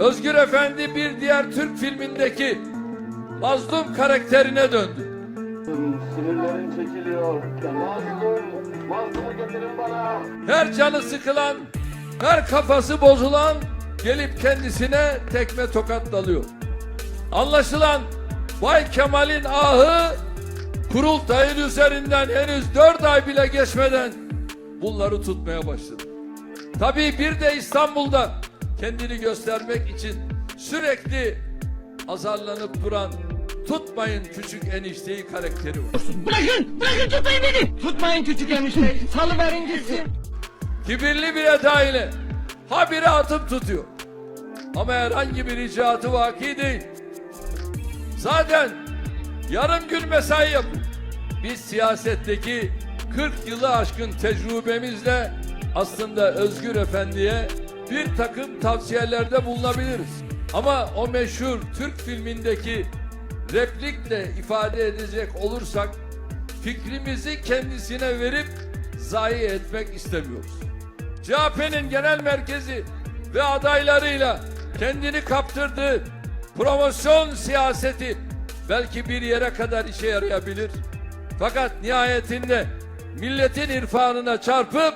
Özgür Efendi bir diğer Türk filmindeki mazlum karakterine döndü. Sinirlerim çekiliyor. Mazlum, mazlumu getirin bana. Her canı sıkılan, her kafası bozulan gelip kendisine tekme tokat dalıyor. Anlaşılan Bay Kemal'in ahı kurultayın üzerinden henüz dört ay bile geçmeden bunları tutmaya başladı. Tabii bir de İstanbul'da kendini göstermek için sürekli azarlanıp duran tutmayın küçük enişteyi karakteri var. Bırakın! Bırakın tutmayın beni! Tutmayın küçük enişte. Salıverin gitsin. Kibirli bir edayla habire atıp tutuyor. Ama herhangi bir icraatı vaki değil. Zaten yarım gün mesai yapıyor. Biz siyasetteki 40 yılı aşkın tecrübemizle aslında Özgür Efendi'ye bir takım tavsiyelerde bulunabiliriz. Ama o meşhur Türk filmindeki replikle ifade edecek olursak fikrimizi kendisine verip zayi etmek istemiyoruz. CHP'nin genel merkezi ve adaylarıyla kendini kaptırdığı promosyon siyaseti belki bir yere kadar işe yarayabilir. Fakat nihayetinde milletin irfanına çarpıp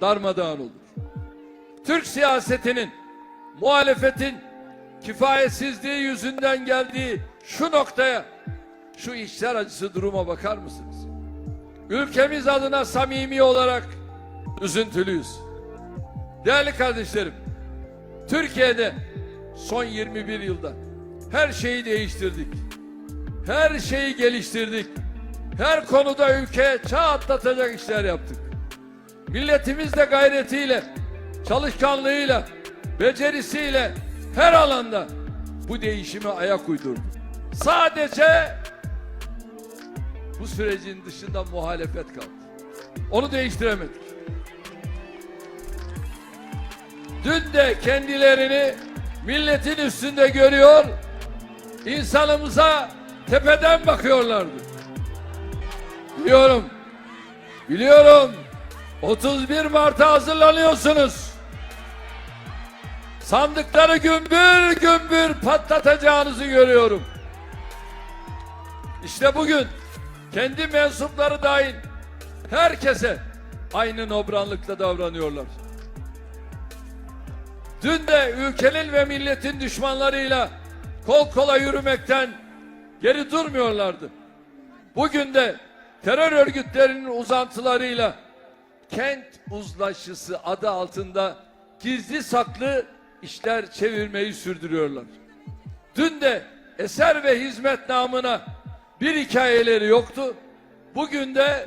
darmadağın olur. Türk siyasetinin muhalefetin kifayetsizliği yüzünden geldiği şu noktaya şu işler acısı duruma bakar mısınız? Ülkemiz adına samimi olarak üzüntülüyüz. Değerli kardeşlerim, Türkiye'de son 21 yılda her şeyi değiştirdik. Her şeyi geliştirdik. Her konuda ülkeye çağ atlatacak işler yaptık. Milletimiz de gayretiyle, çalışkanlığıyla, becerisiyle her alanda bu değişime ayak uydurdu. Sadece bu sürecin dışında muhalefet kaldı. Onu değiştiremedik. Dün de kendilerini milletin üstünde görüyor, insanımıza tepeden bakıyorlardı. Biliyorum, biliyorum. 31 Mart'a hazırlanıyorsunuz. Sandıkları gümbür gümbür patlatacağınızı görüyorum. İşte bugün kendi mensupları dahil herkese aynı nobranlıkla davranıyorlar. Dün de ülkenin ve milletin düşmanlarıyla kol kola yürümekten geri durmuyorlardı. Bugün de terör örgütlerinin uzantılarıyla kent uzlaşısı adı altında gizli saklı işler çevirmeyi sürdürüyorlar. Dün de eser ve hizmet namına bir hikayeleri yoktu. Bugün de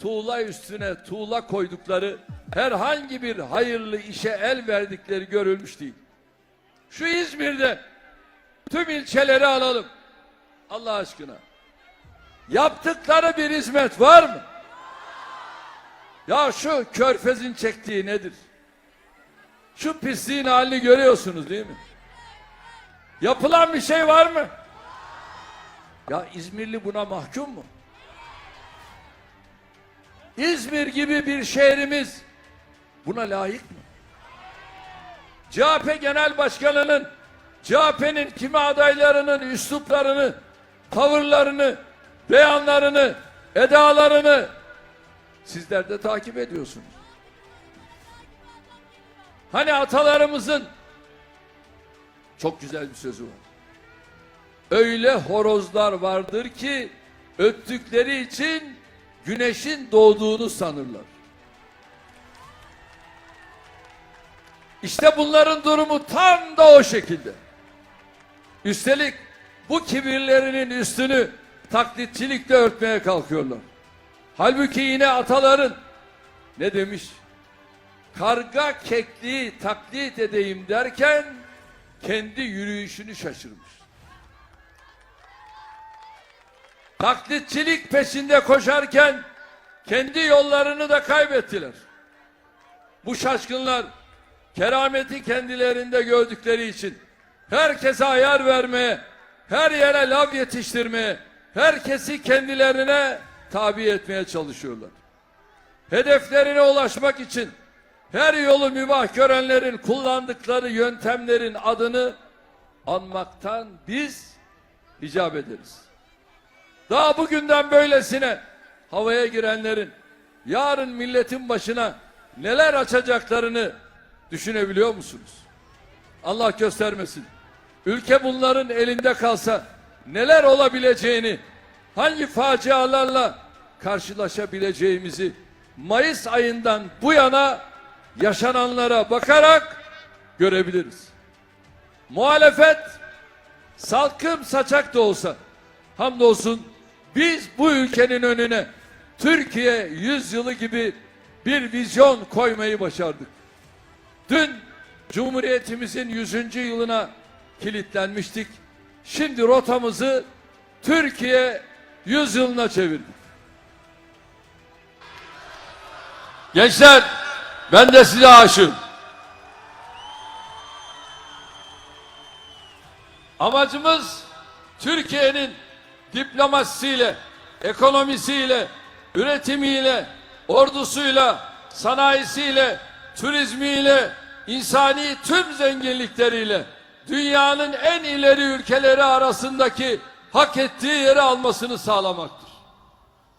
tuğla üstüne tuğla koydukları herhangi bir hayırlı işe el verdikleri görülmüş değil. Şu İzmir'de tüm ilçeleri alalım. Allah aşkına. Yaptıkları bir hizmet var mı? Ya şu körfezin çektiği nedir? Şu pisliğin halini görüyorsunuz değil mi? Yapılan bir şey var mı? Ya İzmirli buna mahkum mu? İzmir gibi bir şehrimiz buna layık mı? CHP Genel Başkanı'nın CHP'nin kimi adaylarının üsluplarını, tavırlarını, beyanlarını, edalarını sizler de takip ediyorsunuz. Hani atalarımızın çok güzel bir sözü var. Öyle horozlar vardır ki öttükleri için güneşin doğduğunu sanırlar. İşte bunların durumu tam da o şekilde. Üstelik bu kibirlerinin üstünü taklitçilikle örtmeye kalkıyorlar. Halbuki yine ataların ne demiş? Karga kekliği taklit edeyim derken kendi yürüyüşünü şaşırmış. Taklitçilik peşinde koşarken kendi yollarını da kaybettiler. Bu şaşkınlar kerameti kendilerinde gördükleri için herkese ayar vermeye, her yere lav yetiştirmeye, herkesi kendilerine tabi etmeye çalışıyorlar. Hedeflerine ulaşmak için her yolu mübah görenlerin kullandıkları yöntemlerin adını anmaktan biz icap ederiz. Daha bugünden böylesine havaya girenlerin yarın milletin başına neler açacaklarını düşünebiliyor musunuz? Allah göstermesin. Ülke bunların elinde kalsa neler olabileceğini, hangi facialarla karşılaşabileceğimizi Mayıs ayından bu yana yaşananlara bakarak görebiliriz. Muhalefet salkım saçak da olsa hamdolsun biz bu ülkenin önüne Türkiye yüzyılı gibi bir vizyon koymayı başardık. Dün Cumhuriyetimizin 100. yılına kilitlenmiştik. Şimdi rotamızı Türkiye yüzyılına çevirdik. Gençler ben de size aşığım. Amacımız Türkiye'nin diplomasisiyle, ekonomisiyle, üretimiyle, ordusuyla, sanayisiyle, turizmiyle, insani tüm zenginlikleriyle dünyanın en ileri ülkeleri arasındaki hak ettiği yeri almasını sağlamaktır.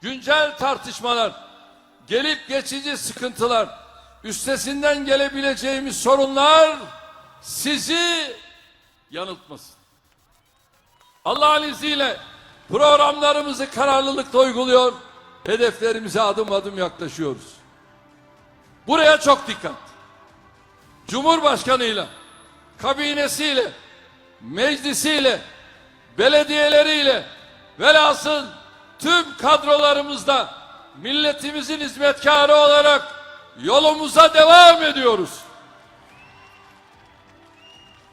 Güncel tartışmalar, gelip geçici sıkıntılar, üstesinden gelebileceğimiz sorunlar sizi yanıltmasın. Allah'ın izniyle programlarımızı kararlılıkla uyguluyor, hedeflerimize adım adım yaklaşıyoruz. Buraya çok dikkat. Cumhurbaşkanıyla, kabinesiyle, meclisiyle, belediyeleriyle, velhasıl tüm kadrolarımızda milletimizin hizmetkarı olarak yolumuza devam ediyoruz.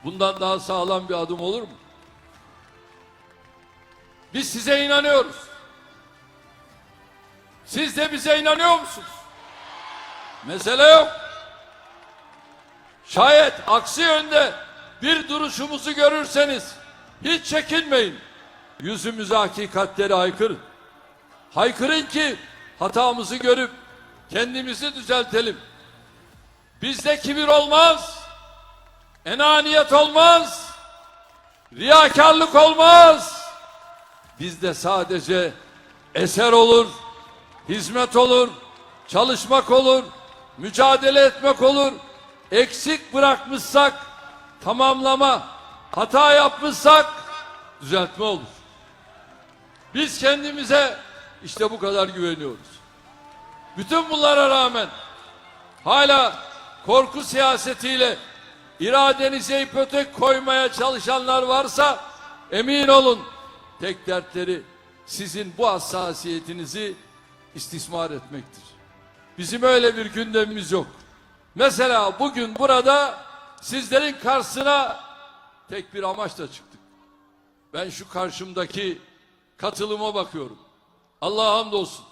Bundan daha sağlam bir adım olur mu? Biz size inanıyoruz. Siz de bize inanıyor musunuz? Mesele yok. Şayet aksi yönde bir duruşumuzu görürseniz hiç çekinmeyin. Yüzümüze hakikatleri haykırın. Haykırın ki hatamızı görüp kendimizi düzeltelim. Bizde kibir olmaz. Enaniyet olmaz. Riyakarlık olmaz. Bizde sadece eser olur, hizmet olur, çalışmak olur, mücadele etmek olur. Eksik bırakmışsak tamamlama, hata yapmışsak düzeltme olur. Biz kendimize işte bu kadar güveniyoruz. Bütün bunlara rağmen hala korku siyasetiyle iradenize ipotek koymaya çalışanlar varsa emin olun tek dertleri sizin bu hassasiyetinizi istismar etmektir. Bizim öyle bir gündemimiz yok. Mesela bugün burada sizlerin karşısına tek bir amaçla çıktık. Ben şu karşımdaki katılıma bakıyorum. Allah'a hamdolsun.